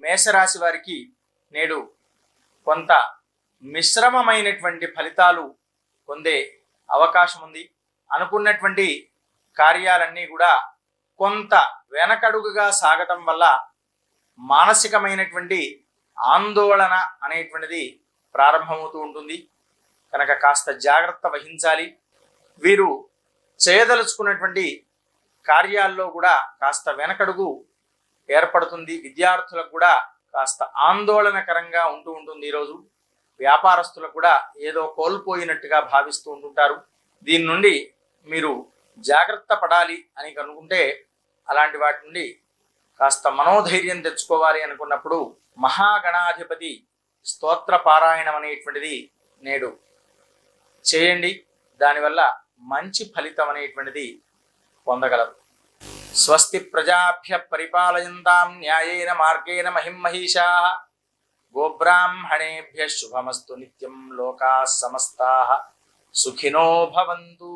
మేషరాశి వారికి నేడు కొంత మిశ్రమమైనటువంటి ఫలితాలు పొందే అవకాశం ఉంది. అనుకున్నటువంటి కార్యాలన్నీ కూడా కొంత వెనకడుగుగా సాగటం వల్ల మానసికమైనటువంటి ఆందోళన అనేటువంటిది ప్రారంభమవుతూ ఉంటుంది. కనుక కాస్త జాగ్రత్త వహించాలి. వీరు చేయదలుచుకున్నటువంటి కార్యాల్లో కూడా కాస్త వెనకడుగు ఏర్పడుతుంది. విద్యార్థులకు కూడా కాస్త ఆందోళనకరంగా ఉంటూ ఉంటుంది ఈరోజు వ్యాపారస్తులకు కూడా ఏదో కోల్పోయినట్టుగా భావిస్తూ ఉంటుంటారు. దీని నుండి మీరు జాగ్రత్త పడాలి అని కనుకుంటే అలాంటి వాటి నుండి కాస్త మనోధైర్యం తెచ్చుకోవాలి అనుకున్నప్పుడు మహాగణాధిపతి స్తోత్ర పారాయణం అనేటువంటిది నేడు చేయండి. దానివల్ల మంచి ఫలితం అనేటువంటిది పొందగలరు. స్వస్తి ప్రజాభ్య పరిపాలయంతాం న్యాయేన మార్గేణ మహిమహీషా గోబ్రాహ్మణేభ్య శుభమస్తు నిత్యం లోకా సమస్తా. సుఖినో భవంతు